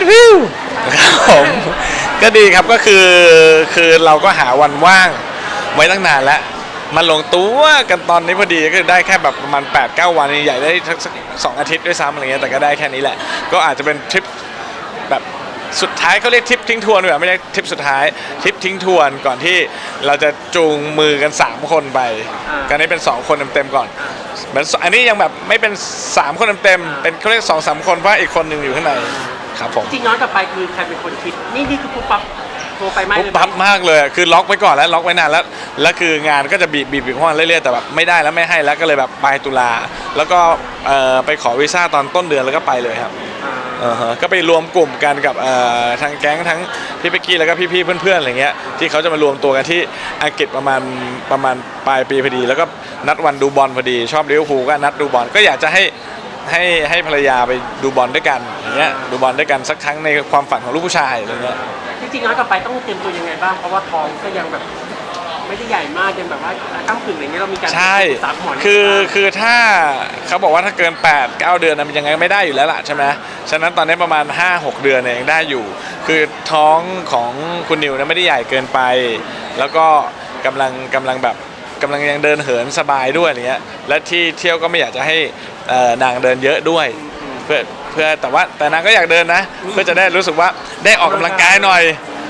พิวิวครับผมก็ดีครับก็คือคือเราก็หาวันว่างไว้ตั้งนานแล้วมาลงตัวกันตอนนี้พอดีก็ได้แค่แบบประมาณ8 9วันใหญ่ได้สักสองอาทิตย์ด้วยซ้ำอะไรเงี้ยแต่ก็ได้แค่นี้แหละ ก็อาจจะเป็นทริปแบบสุดท้ายเขาเรียกทริปทิ้งทวนแบบไม่ใช่ทริปสุดท้ายทริปทิ้งทวนก่อนที่เราจะจูงมือกัน 3 คนไปกันนี้เป็น 2 คนเต็มๆก่อนเหมือนอันนี้ยังแบบไม่เป็น 3 คนเต็มๆเป็นเขาเรียกสองสามคนเพราะอีกคนหนึ่งอยู่ข้างใน ครับผมจริงย้อนกลับไปคือใครเป็นคนคิด นี่นี่คือปุ๊บปั๊บโทรไปไหมปุ๊บเลยไหมปั๊บมากเลยอะคือล็อกไว้ก่อนแล้วล็อกไว้นานแล้วแล้วคืองานก็จะบีบบีบบีบเข้ามาเรื่อยๆแต่แบบไม่ได้แล้วไม่ให้แล้วก็เลยแบบปลายตุลาแล้วก็เอ่อไปขอวีซ่าตอนต้นเดือนแล้วก็ไปเลยครับอ่าอ่าฮะก็ไปรวมกลุ่มกันกับเอ่อทางแก๊งทั้งพี่เป๊กกี้แล้วก็พี่ๆเพื่อนๆอะไรเงี้ยที่เขาจะมารวมตัวกันที่อังกฤษประมาณประมาณปลายปีพอดี แล้วก็นัดวันดูบอลพอดี ชอบลิเวอร์พูลก็นัดดูบอลก็อยากจะให้ ให้ให้ภรรยาไปดูบอลด้วยกันอย่างเงี้ยดูบอลด้วยกันสักครั้งในความฝันของลูกผู้ชายอะไรเงี้ยจริงๆย้อนกลับไปต้องเตรียมตัวยังไงบ้างเพราะว่าท้องก็ยังแบบไม่ได้ใหญ่มากยังแบบว่าก้ามกึ่งอะไรเงี้ยเรามีการใช่ปรึกษาหมอคือคือถ้าเขาบอกว่าถ้าเกิน 8 9 เดือนนะมันยังไงไม่ได้อยู่แล้วล่ะใช่ไหมฉะนั้นตอนนี้ประมาณ 5 6 เดือนเนี่ยยังได้อยู่ คือท้องของคุณนิวเนี่ยไม่ได้ใหญ่เกินไป แล้วก็กำลังกำลังแบบ กำลังยังเดินเหินสบายด้วยอะไรเงี้ยและที่เที่ยวก็ไม่อยากจะให้เอ่อนางเดินเยอะด้วย เพื่อเพื่อแต่ว่าแต่นางก็อยากเดินนะ เพื่อจะได้รู้สึกว่าได้ออกกำลังกายหน่อย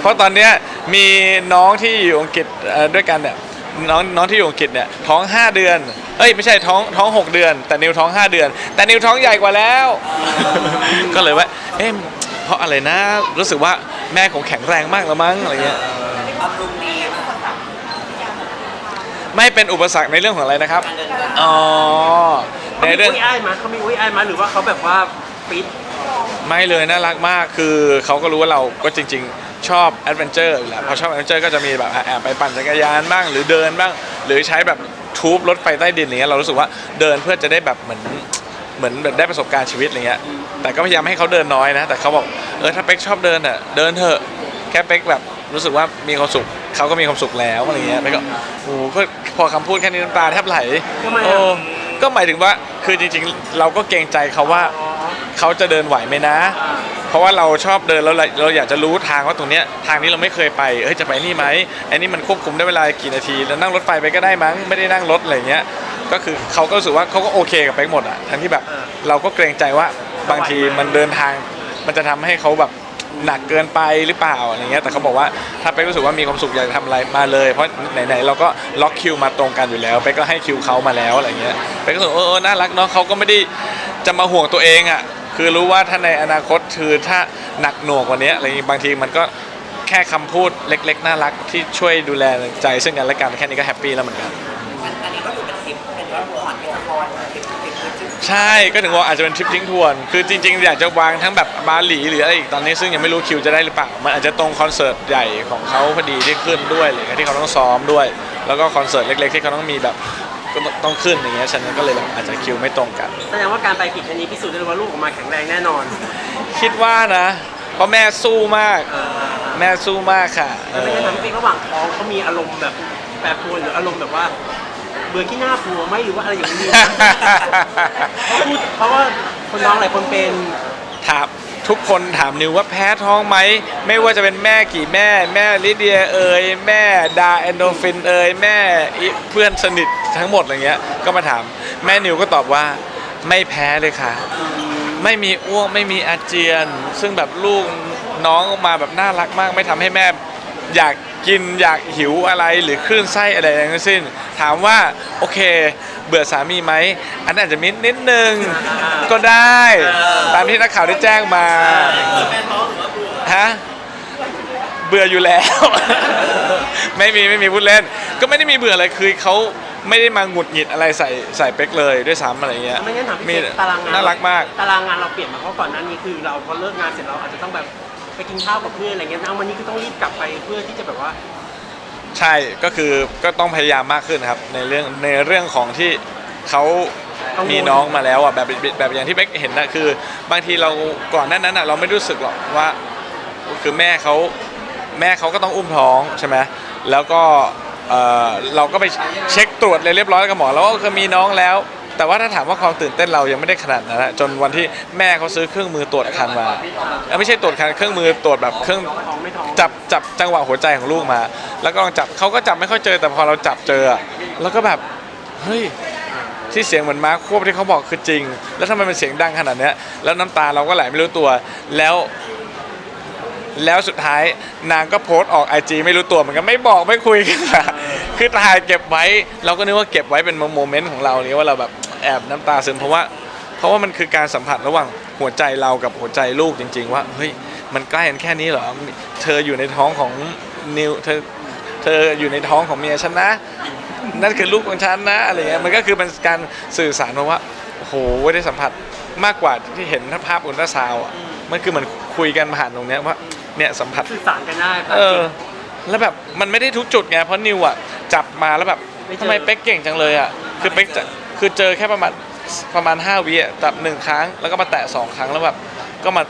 เพราะตอนเนี้ยมีน้องที่อยู่อังกฤษเอ่อด้วยกันเนี่ยน้องน้องที่อยู่อังกฤษเนี่ยท้อง 5 เดือนเอ้ยไม่ใช่ท้องท้อง 6 เดือน แต่นิวท้อง 5 เดือน แต่นิวท้องใหญ่กว่าแล้ว ก็เลยว่าเอ๊ะเพราะอะไรนะรู้สึกว่าแม่คงแข็งแรงมากแล้วมั้งอะไรเงี้ย บำรุงดี ไม่เป็นอุปสรรคในเรื่องของอะไรนะครับอ๋อในเขามีเรื่อง อุ้ยอ้ายมาเขามีอุ้ยอ้ายมาหรือว่าเขาแบบว่าฟิตไม่เลยน่ารักมากคือเขาก็รู้ว่าเราก็จริง ๆ ชอบแอดเวนเจอร์อยู่แล้วพอชอบแอดเวนเจอร์ก็จะมีแบบแอบไปปั่นจักรยานบ้างหรือเดินบ้าง หรือใช้แบบทูบรถไฟใต้ดินอะไรเงี้ยเรารู้สึกว่าเดินเพื่อจะได้แบบเหมือนเหมือนแบบได้ประสบการณ์ชีวิตอะไรเงี้ยแต่ก็พยายามให้เขาเดินน้อยนะ แต่เขาบอกเออถ้าเป็กชอบเดินอะเดินเถอะแค่เป็กแบบ รู้สึกว่ามีความสุขเขาก็มีความสุขแล้วอะไรเงี้ยเป็กก็โอ้โหก็พอคำพูดแค่นี้น้ำตาแทบไหลทำไมโอ้อะก็หมายถึงว่าคือจริงๆ เราก็เกรงใจเขาว่าอ๋อเขาจะเดินไหวไหมนะ เพราะว่าเราชอบเดินแล้วเราเราอยากจะรู้ทางว่าตรงเนี้ยทางนี้เราไม่เคยไปเอ้ยจะไปนี่ไหมอันนี้มันควบคุมได้เวลากี่นาทีแล้วนั่งรถไฟไปก็ได้มั้งไม่ได้นั่งรถอะไรเงี้ยก็คือเขาก็รู้สึกว่าเขาก็โอเคกับไปหมดอะทั้งที่แบบ เราก็เกรงใจว่าบางทีมันเดินทางมันจะทำให้เขาแบบ หนักเกินไปหรือเปล่าอะไรเงี้ยแต่เขาบอกว่าถ้าไปกรู้สึกว่ามีความสุขอยากจะทำอะไรมาเลย เพราะไหนๆเราก็ล็อกคิวมาตรงกันอยู่แล้วไปก็ให้คิวเขามาแล้วอะไรเงี้ยไปก็รู้สึกเออเออน่ารักเนาะเขาก็ไม่ได้จะมาห่วงตัวเองอะคือรู้ว่าถ้าในอนาคตคือถ้าหนักหน่วงกว่านี้อะไรอย่างงี้บางทีมันก็แค่คำพูดเล็ก ๆ น่ารักที่ช่วยดูแลใจซึ่งกันและกันแค่นี้ก็แฮปปี้แล้วเหมือนกัน ใช่ก็ถึงว่าอาจจะเป็นทริปทิ้งทวน คือจริงๆ อยากจะวางทั้งแบบบาหลีหรืออะไรอีกตอนนี้ซึ่งยังไม่รู้คิวจะได้หรือเปล่า มันอาจจะตรงคอนเสิร์ตใหญ่ของเขาพอดีที่ขึ้นด้วยอะไรเลยที่เขาต้องซ้อมด้วย แล้วก็คอนเสิร์ตเล็ก ๆ ที่เขาต้องมีแบบก็ต้องขึ้นอย่างเงี้ยฉะนั้นก็เลยแบบอาจจะคิวไม่ตรงกัน แสดงว่าการไปกิจครั้งนี้พิสูจน์ได้เลยว่าลูกออกมาแข็งแรงแน่นอน คิดว่านะ เพราะแม่สู้มากเออแม่สู้มากค่ะเอแล้วเป็นอไงทำให้ระหว่างท้องเขามีอารมณ์แบบแปรปรวนหรืออารมณ์แบบว่า เบื่อขี้หน้าผัวไหมหรือว่าอะไรอย่างนี้ เพราะพูดเพราะว่าคนน้องหลายคนเป็นถามทุกคนถามนิวว่าแพ้ท้องไหม ไม่ว่าจะเป็นแม่กี่แม่ แม่ลิเดียเอ่ยแม่ดาแอนโดฟินเอ่ยแม่อิเพื่อนสนิททั้งหมดอะไรเงี้ย ก็มาถามแม่นิวก็ตอบว่าไม่แพ้เลยค่ะ ไม่มีอ้วกไม่มีอาเจียน ซึ่งแบบลูกน้องออกมาแบบน่ารักมาก ไม่ทำให้แม่อยาก กินอยากหิวอะไรหรือคลื่นไส้อะไรทั้งสิ้น ถามว่าโอเค เบื่อสามีไหมอันนั้นอาจจะมิดนิดนึงก็ได้ ตามที่นักข่าวได้แจ้งมาฮะเบื่ออยู่แล้ว ไม่มีไม่มีพูดเล่น ก็ไม่ได้มีเบื่ออะไรคือเขาไม่ได้มาหงุดหงิดอะไรใส่ใส่เป๊กเลยด้วยซ้ำอะไรเงี้ยไม่งั้นถามพี่มีเป๊กตารางงานน่ารักมาก ตารางงานเราเปลี่ยนมาเพราะก่อนหน้านี้คือเราพอเลิกงานเสร็จเราอาจจะต้องแบบ ไปกินข้าวกับเพื่อนอะไรเงี้ยนะวันนี้คือต้องรีบกลับไปเพื่อที่จะแบบว่า ใช่ก็คือก็ต้องพยายามมากขึ้นครับในเรื่องในเรื่องของที่เขามีน้องมาแล้วอะแบบแบบอย่างที่เบ๊กเห็นนะคือบางทีเราก่อนหนั้นนั้นอะเราไม่รู้สึกหรอกว่า คือแม่เขาแม่เขาก็ต้องอุ้มท้องใช่ไหมแล้วก็เอ่อเราก็ไปเช็คตรวจเลยเรียบร้อยกับหมอแล้วก็คือมีน้องแล้ว แต่ว่าถ้าถามว่าความตื่นเต้นเรายังไม่ได้ขนาดนั้นนะจนวันที่แม่เขาซื้อเครื่องมือตรวจคันมาเอ้ยไม่ใช่ตรวจคันเครื่องมือตรวจแบบเครื่องจับจับจังหวะหัวใจของลูกมา แล้วก็ลองจับเขาก็จับไม่ค่อยเจอแต่พอเราจับเจอ แล้วก็แบบเฮ้ยที่เสียงเหมือนม้าควบที่เขาบอกคือจริง แล้วทำไมมันเสียงดังขนาดเนี้ยแล้วน้ำตาเราก็ไหลไม่รู้ตัว แล้ว แล้วสุดท้ายนางก็โพสต์ออกไอจีไม่รู้ตัวเหมือนกันไม่บอกไม่คุยกันคือถ่ายเก็บไว้ เราก็นึกว่าเก็บไว้เป็นโมเมนต์ของเรานี้ว่าเราแบบ แอบน้ำตาซึมเพราะว่าเพราะว่ามันคือการสัมผัสระหว่างหัวใจเรากับหัวใจลูกจริง ๆ ว่าเฮ้ยมันใกล้กันแค่นี้เหรอเธออยู่ในท้องของนิวเธอเธออยู่ในท้องของเมียฉันนะ นั่นคือลูกของฉันนะอะไรเงี้ยมันก็คือเป็นการสื่อสารมาว่าโอ้โหได้สัมผัสมากกว่าที่เห็นภาพอุลตราซาวด์อะมันคือเหมันคุยกันผ่านตรงเนี้ยว่าเนี่ยสัมผัสสื่อสารกันได้ครับเออแล้วแบบมันไม่ได้ทุกจุดไงเพราะนิวอะจับมาแล้วแบบไม่เจอทำไมเป๊กเก่งจังเลยอะคือเป๊กจะ คือเจอแค่ประมาณประมาณ5วิอะจับหนึ่งครั้ง แล้วก็มาแตะสองครั้งแล้วแบบก็มา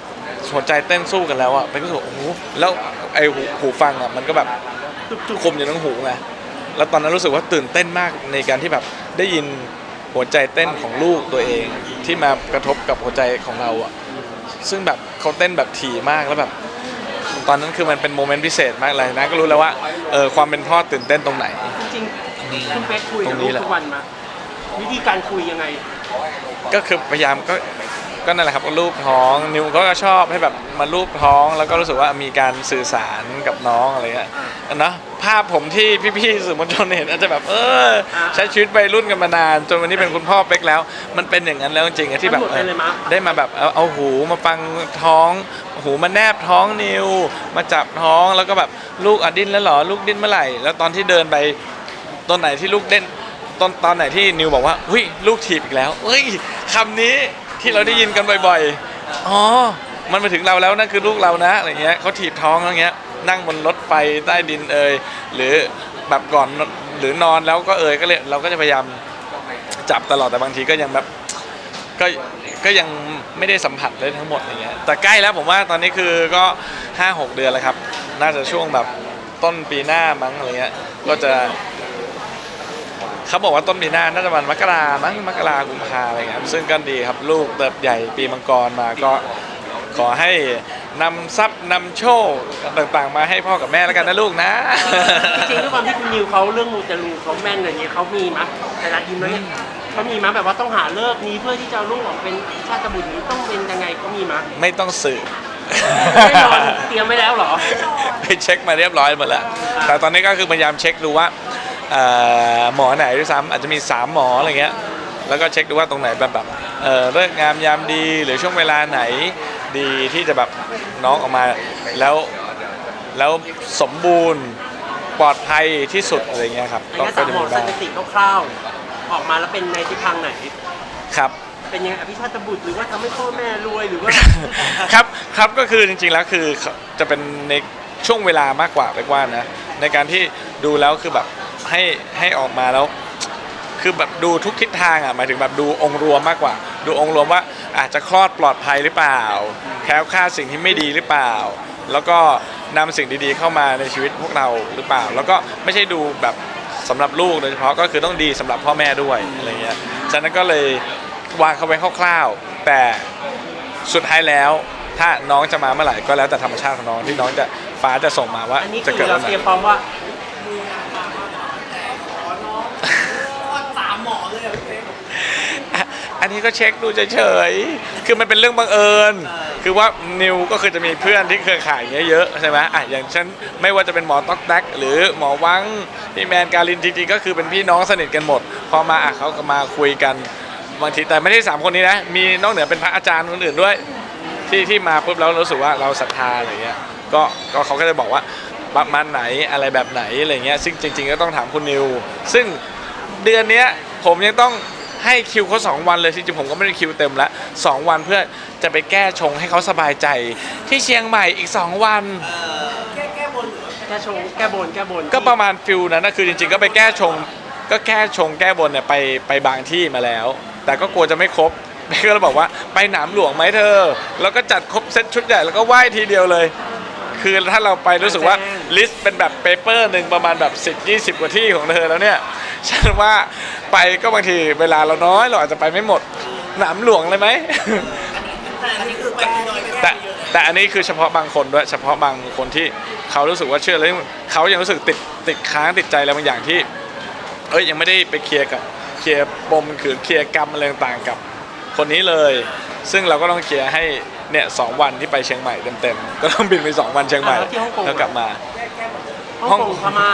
หัวใจเต้นสู้กันแล้วอะเป๊กก็รู้สึกว่าโอ้โหแล้วไอหูหูฟังอะมันก็แบบจุกคมอยู่ทั้งหูไงแล้วตอนนั้นรู้สึกว่าตื่นเต้นมากในการที่แบบได้ยินหัวใจเต้นของลูกตัวเองที่มากระทบกับหัวใจของเราอะซึ่งแบบเขาเต้นแบบถี่มากแล้วแบบ ตอนนั้นคือมันเป็นโมเมนต์พิเศษมากเลยนะก็รู้แล้วว่าเออความเป็นพ่อตื่นเต้นตรงไหนๆจริงๆคุณเป๊กคุยกับตรงนี้ลูกแหละทุกวันมา วิธีการคุยยังไง ก็คือพยายามก็ก็นั่นแหละครับก็รูปท้องนิวก็ชอบให้แบบมารูปท้องแล้วก็รู้สึกว่ามีการสื่อสารกับน้องอะไรเงี้ยเนอะภาพผมที่พี่ๆสื่อมวลชนเห็นอาจจะแบบเออ ใช้ชีวิตวัยรุ่นกันมานาน จนวันนี้เป็นคุณพ่อเป๊กแล้ว มันเป็นอย่างนั้นแล้วจริงๆอะที่แบบมันหมดไปเลยมะได้มาแบบเอาเอาหูมาฟังท้อง หูมาแนบท้องนิว มาจับท้องแล้วก็แบบลูกอะดิ้นแล้วเหรอลูกดิ้นเมื่อไหร่ แล้วตอนที่เดินไปตอนไหนที่ลูกเด่น ตอนตอนไหนที่นิวบอกว่าหุ้ยลูกถีบอีกแล้วเฮ้ยคำนี้ที่เราได้ยินกันบ่อยๆอ๋อมันมาถึงเราแล้วนั่นคือลูกเรานะอะไรเงี้ยเขาถีบท้องอะไรเงี้ย นั่งบนรถไฟใต้ดินเอยหรือแบบก่อนหรือนอนแล้วก็เอยก็เลยเราก็จะพยายามจับตลอดแต่บางทีก็ยังแบบก็ก็ยังไม่ได้สัมผัสเลยทั้งหมดอย่างเงี้ยแต่ใกล้แล้วผมว่าตอนนี้คือก็ 5 6 เดือนแล้วครับ น่าจะช่วงแบบต้นปีหน้ามั้งอะไรเงี้ยก็จะ เขาบอกว่าต้นปีหน้าน่าจะมันมกรามั้งมกรากุมภาอะไรเงี้ยครับซึ่งก็ดีครับลูกเติบใหญ่ปีมังกรมาก็ขอให้นำทรัพย์นำโชคต่างๆ มาให้พ่อกับแม่แล้วกันนะลูกนะ จริงๆด้วยความที่คุณนิวเขาเรื่องมูเตลูเขาแม่นอะไรเงี้ยเขามีมะแต่ละทีมแล้วเนี่ยเขามีมะแบบว่าต้องหาเลิกนี้เพื่อที่จะเอาลูกออกเป็นชาติบุตรนี้ต้องเป็นยังไงเขามีมะไม่ต้องสืบไม่นอนเตรียมไว้แล้วเหรอ ไปเช็คมาเรียบร้อยหมดแล้ว แต่ตอนนี้ก็คือพยายามเช็คดูว่าเอ่อ หมอไหนด้วยซ้ำอาจจะมี 3 หมออะไรเงี้ยแล้วก็เช็คดูว่าตรงไหนแบบแบบเอ่อเลิกงามยามดีหรือช่วงเวลาไหนดีที่จะแบบน้องออกมาแล้วแล้วสมบูรณ์ปลอดภัยที่สุดอะไรเงี้ยครับไอ้งั้นสามหมอสถิติคร่าวๆออกมาแล้วเป็นในทิศทางไหนครับเป็นยังไงอภิชาติบุตรหรือว่าทำให้พ่อแม่รวยหรือว่าครับครับก็คือจริงๆแล้วคือจะเป็นในช่วงเวลามากกว่าไปกว่านะในการที่ดูแล้วคือแบบ ให้ให้ออกมาแล้ว คือแบบดูทุกทิศทางอะหมายถึงแบบดูองค์รวมมากกว่า ดูองค์รวมว่าอาจจะคลอดปลอดภัยหรือเปล่าแคล้วคลาดสิ่งที่ไม่ดีหรือเปล่า แล้วก็นำสิ่งดีๆเข้ามาในชีวิตพวกเราหรือเปล่า แล้วก็ไม่ใช่ดูแบบสำหรับลูกโดยเฉพาะก็คือต้องดีสำหรับพ่อแม่ด้วยอะไรเงี้ยฉะนั้นก็เลยวางเขาไว้คร่าวๆ แต่สุดท้ายแล้ว ถ้าน้องจะมาเมื่อไหร่ก็แล้วแต่ธรรมชาติของน้องที่น้องจะฟ้าจะส่งมาว่าอันนี้จะคือเกิดเราวันไหเตรียมพร้อมว่า สามหมอเลยเหรอพี่เป๊ก อันนี้ก็เช็คดูเฉยๆคือมันเป็นเรื่องบังเอิญ คือว่านิวก็คือจะมีเพื่อนที่เครือข่ายเยอะๆใช่ไหมอะอย่างเช่นไม่ว่าจะเป็นหมอต๊อกแท็กหรือหมอวังพี่แมนการินจริงๆก็คือเป็นพี่น้องสนิทกันหมด พอมาอะเขาก็มาคุยกันบางทีแต่ไม่ได้สามคนนี้นะมีนอกเหนือเป็นพระอาจารย์คนอื่นด้วย ที่ที่มาปุ๊บแล้วรู้สึกว่าเราศรัทธาอะไรเงี้ยก็ก็เขาก็จะบอกว่าประมาณไหนอะไรแบบไหนอะไรเงี้ยซึ่งจริง ๆ ก็ต้องถามคุณนิว ซึ่งเดือนนี้ผมยังต้อง ให้คิวเขาสองวันเลยจริงๆผมก็ไม่ได้คิวเต็มละสองวันเพื่อจะไปแก้ชงให้เขาสบายใจ ที่เชียงใหม่อีกสองวัน แก้แก้บนหรือว่าแก้ชงแก้บนแก้บนก็ประมาณฟิลนั้นนะคือจริง ๆ ก็ไปแก้ชง ก็แก้ชงแก้บนเนี่ยไปไปบางที่มาแล้ว แต่ก็กลัวจะไม่ครบก็เลยบอกว่าไปหนามหลวงไหมเธอ แล้วก็จัดครบเซตชุดใหญ่แล้วก็ไหว้ทีเดียวเลย คือถ้าเราไปรู้สึกว่าลิสต์เป็นแบบเปเปอร์หนึ่งประมาณแบบ 10 20 กว่าที่ของเธอแล้วเนี่ย ฉันว่าไปก็บางทีเวลาเราน้อยเราอาจจะไปไม่หมดหนามหลวงเลยไหม อันนี้คือไปน้อยไม่แต่ได้เยอะนะแต่อันนี้คือเฉพาะบางคนด้วย เฉพาะบางคนที่เขารู้สึกว่าเชื่อแล้วเขายังรู้สึกติดติดค้างติดใจอะไรบางอย่างที่ เอ้ยยังไม่ได้ไปเคลียร์กับเคลียร์ปมคือเคลียร์กรรมอะไรต่างๆกับ คนนี้เลย ซึ่งเราก็ต้องเคลียร์ให้เนี่ยสองวันที่ไปเชียงใหม่เต็มๆก็ต้องบินไปสองวันเชียงใหม่อะแล้วที่ฮ่องกง แล้วกลับมา ฮ่องกงพม่า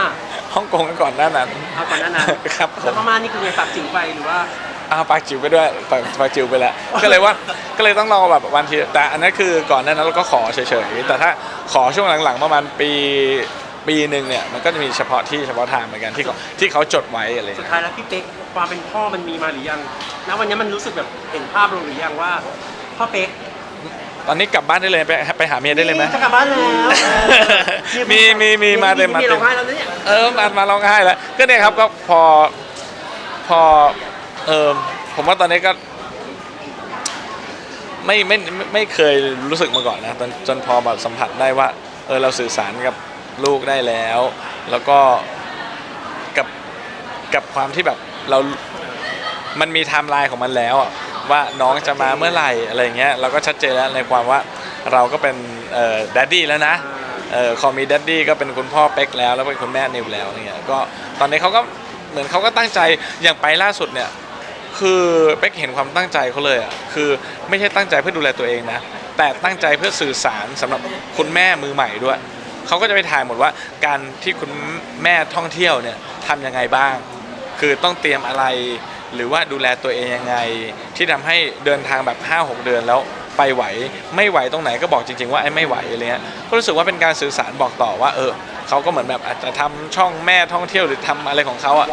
ฮ่องกงก่อนหน้านั้นเอาก่อนหน้านั้นครับผแล้วมพม่านี่คือไงฝากจิ๋วไปหรือว่าเอาปากจิ๋วไปด้วยปากปากจิ๋วไปแล้ว ก็เลยว่าก็เลยต้องรอแบบวันที่แต่อันนั้นคือก่อนหน้านั้นเราก็ขอเฉยๆแต่ถ้าขอช่วงหลังๆประมาณปีปีหนึ่งเนี่ยมันก็จะมีเฉพาะที่เฉพาะทางเหมือนกันที่เขาที่เขาจดไว้อะไรอย่างสุดเงี้ย ท้ายแล้วพี่เป๊กความเป็นพ่อมันมีมาหรือยังณวันนี้มันรู้สึกแบบเห็นภาพเราหรือยังว่าพ่อเป๊กตอนนี้กลับบ้านได้เลยไปไปหาเมียได้เลยไหมจะกลับบ้านแล้ว มีมีมีมาเต็มมาเต็เต็มมร้องไห้แล้วเนี่ย เออมามาร้องไห้แล้ว ก็เนี่ยครับก็พอพอเออผมว่าตอนนี้ก็ ไม่ไม่ไม่ไม่เคยรู้สึกมาก่อนนะจนจนพอแบบสัมผัสได้ว่า เออเราสื่อสารกับลูกได้แล้ว แล้วก็กับกับความที่แบบเรา มันมีไทม์ไลน์ของมันแล้วอะว่าน้องจะมาเมื่อไหร่อะไรเงี้ยเราก็ชัดเจนแล้วในความว่าเราก็เป็นเอ่อดัดดี้แล้วนะ เออคอมีดัดดี้ก็เป็นคุณพ่อเป็กแล้วแล้วเป็นคุณแม่นิวแล้วอะไรเงี้ยก็ตอนนี้เขาก็เหมือนเขาก็ตั้งใจอย่างไปล่าสุดเนี่ยคือเป็กเห็นความตั้งใจเขาเลยอะคือไม่ใช่ตั้งใจเพื่อดูแลตัวเองนะแต่ตั้งใจเพื่อสื่อสารสำหรับคุณแม่มือใหม่ด้วยเขาก็จะไปถ่ายหมดว่าการที่คุณแม่ท่องเที่ยวเนี่ยทำยังไงบ้าง คือต้องเตรียมอะไรหรือว่าดูแลตัวเองยังไง ที่ทำให้เดินทางแบบ 5-6 เดือนแล้ว ไปไหวไม่ไหวตรงไหนก็บอกจริง ๆ ว่าไอ้ไม่ไหวอะไรเงี้ยก็รู้สึกว่าเป็นการสื่อสารบอกต่อว่า เออเขาก็เหมือนแบบอาจจะทำช่องแม่ท่องเที่ยวหรือทำอะไรของเขาอะ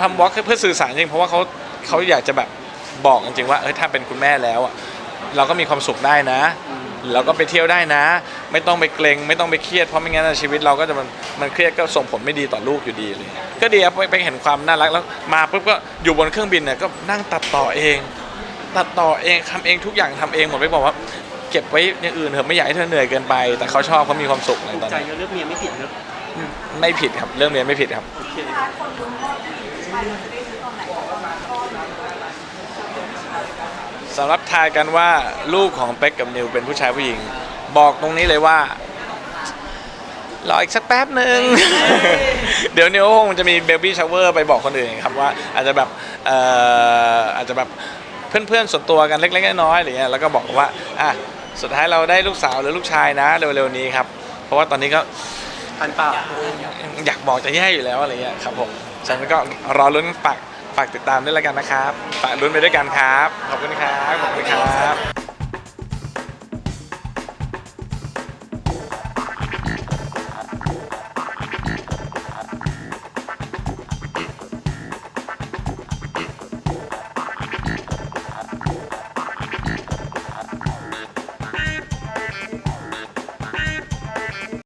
ทำวอล์กเพื่อสื่อสารจริงเพราะว่าเขาเขาอยากจะแบบบอกจริงๆว่าเออถ้าเป็นคุณแม่แล้วอะเราก็มีความสุขได้นะเราก็ไปเที่ยวได้นะ ไม่ต้องไปเกรงไม่ต้องไปเครียดเพราะไม่งั้นชีวิตเราก็จะมันมันเครียดก็ส่งผลไม่ดีต่อลูกอยู่ดีเลย ก็ดีครับไปไปเห็นความน่ารักแล้วมาปุ๊บก็อยู่บนเครื่องบินเนี่ยก็นั่งตัดต่อเอง ตัดต่อเองทำเองทุกอย่างทำเองหมดไม่บอกว่า เก็บไว้อย่างอื่นเถอะไม่อยากให้เธอเหนื่อยเกินไป แต่เขาชอบเขามีความสุขในถูกตอนใจนี้เรื่องเมียไม่ผิดเนอะไม่ผิดครับเรื่องเรียนไม่ผิดครับ โอเคสำหรับทายกันว่าลูกของเป็กกับนิวเป็นผู้ชายผู้หญิง บอกตรงนี้เลยว่า รออีกสักแป๊บหนึ่ง เดี๋ยวนิวคงจะมีเบบี้ชาวเวอร์ไปบอกคนอื่นครับว่าอาจจะแบบเอ่ออาจจะแบบ เพื่อนๆส่วนตัวกันเล็กๆน้อยๆอะไรเงี้ยแล้วก็บอกว่าอะสุดท้ายเราได้ลูกสาวหรือลูกชายนะเร็วๆนี้ครับเพราะว่าตอนนี้ก็ทันป่าอยากบอกจะแย่อยู่แล้วอะไรเงี้ยครับผมฉะนันก็รอลุ้นฝากฝากติดตามด้วยแล้วกันนะครับฝากลุ้นไปด้วยกันครับขอบคุณครับขอบคุณครับ